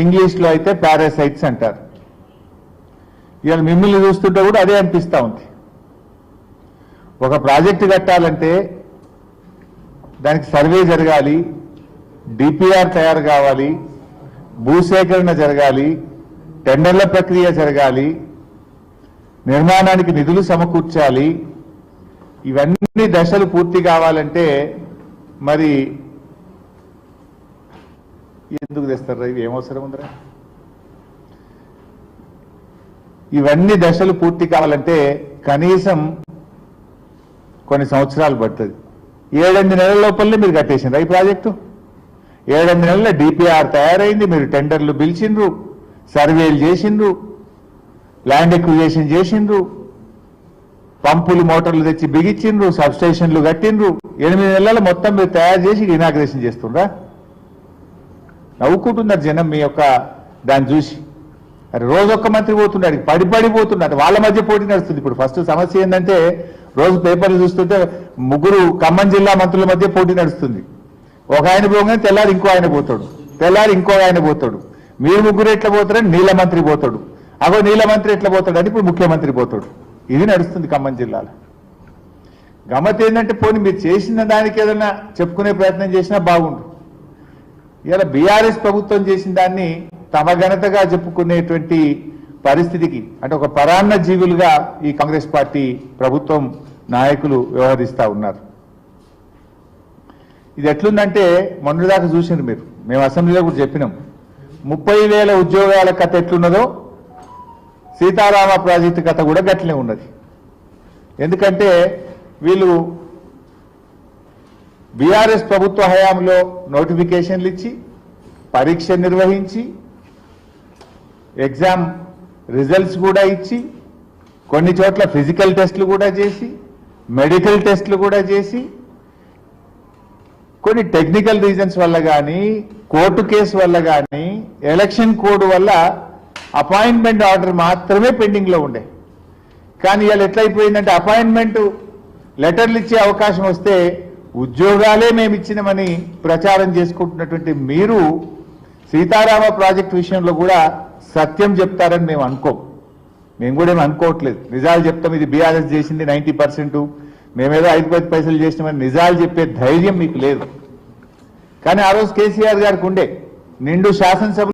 ఇంగ్లీష్లో అయితే పారాసైట్స్ అంటారు. ఇవాళ మిమ్మల్ని చూస్తుంటే కూడా అదే అనిపిస్తూ ఉంది. ఒక ప్రాజెక్టు కట్టాలంటే దానికి సర్వే జరగాలి డిపిఆర్ తయారు కావాలి భూసేకరణ జరగాలి టెండర్ల ప్రక్రియ జరగాలి నిర్మాణానికి నిధులు సమకూర్చాలి ఇవన్నీ దశలు పూర్తి కావాలంటే మరి ఎందుకు తెస్తారా ఇవి ఏమవసరం ఉందిరా? ఇవన్నీ దశలు పూర్తి కావాలంటే కనీసం కొన్ని సంవత్సరాలు పడుతుంది. ఏడెనిమిది నెలల లోపలనే మీరు కట్టేసిండ్రు. ఈ ప్రాజెక్టు ఏడెనిమిది నెలల డిపిఆర్ తయారైంది. మీరు టెండర్లు పిలిచిండ్రు సర్వేలు చేసిండ్రు ల్యాండ్ ఎక్విజేషన్ చేసిండ్రు పంపులు మోటార్లు తెచ్చి బిగించిండ్రు సబ్స్టేషన్లు కట్టిండ్రు. ఎనిమిది నెలల మొత్తం మీరు తయారు చేసి ఇనాగ్రేషన్ చేస్తుండ్రా? నవ్వుకుంటున్నారు జనం మీ యొక్క దాన్ని చూసి రోజు ఒక్క మంత్రి పోతున్నాడు పడి పడిపోతున్నాడు వాళ్ళ మధ్య పోటీ నడుస్తుంది. ఇప్పుడు ఫస్ట్ సమస్య ఏంటంటే రోజు పేపర్లు చూస్తుంటే ముగ్గురు ఖమ్మం జిల్లా మంత్రుల మధ్య పోటీ నడుస్తుంది. ఒక ఆయన పోగానే తెల్లారి ఇంకో ఆయన పోతాడు. తెల్లారి ఇంకో ఆయన పోతాడు. మీరు ముగ్గురు ఎట్లా పోతారని నీల మంత్రి పోతాడు. అగో నీల మంత్రి ఎట్లా పోతాడని ఇప్పుడు ముఖ్యమంత్రి పోతాడు. ఇది నడుస్తుంది ఖమ్మం జిల్లాలో. గమ్మత్ ఏంటంటే పోనీ మీరు చేసిన దానికి ఏదైనా చెప్పుకునే ప్రయత్నం చేసినా బాగుండు. ఇలా బీఆర్ఎస్ ప్రభుత్వం చేసిన దాన్ని తమ ఘనతగా చెప్పుకునేటువంటి పరిస్థితికి అంటే ఒక పరాన్న జీవులుగా ఈ కాంగ్రెస్ పార్టీ ప్రభుత్వం నాయకులు వ్యవహరిస్తా ఉన్నారు. ఇది ఎట్లుందంటే మొన్నటిదాకా చూసిండ్రు మీరు మేము అసెంబ్లీలో కూడా చెప్పినాం. ముప్పై వేల ఉద్యోగాల కథ ఎట్లున్నదో సీతారామ ప్రాజెక్టు కథ కూడా గట్లనే ఉన్నది. ఎందుకంటే వీళ్ళు బీఆర్ఎస్ ప్రభుత్వ హయాంలో నోటిఫికేషన్లు ఇచ్చి పరీక్ష నిర్వహించి ఎగ్జామ్ రిజల్ట్స్ కూడా ఇచ్చి కొన్ని చోట్ల ఫిజికల్ టెస్టులు కూడా చేసి మెడికల్ టెస్టులు కూడా చేసి కొన్ని టెక్నికల్ రీజన్స్ వల్ల కానీ కోర్టు కేసు వల్ల కానీ ఎలక్షన్ కోడ్ వల్ల అపాయింట్మెంట్ ఆర్డర్ మాత్రమే పెండింగ్లో ఉండే. కానీ ఇవాళ ఎట్లయిపోయిందంటే అపాయింట్మెంట్ లెటర్లు ఇచ్చే అవకాశం వస్తే ఉద్యోగాలే మేము ఇచ్చినమని ప్రచారం చేసుకుంటున్నటువంటి మీరు సీతారామ ప్రాజెక్ట్ విషయంలో కూడా సత్యం చెప్తారని మేము అనుకోం. మేము కూడా ఏమి అనుకోవట్లేదు. నిజాలు చెప్తాం. ఇది బీఆర్ఎస్ చేసింది నైంటీ పర్సెంట్. మేమేదో ఐదు పది పైసలు చేసినామని నిజాలు చెప్పే ధైర్యం మీకు లేదు. కానీ ఆ రోజు కేసీఆర్ గారికి ఉండే నిండు శాసనసభ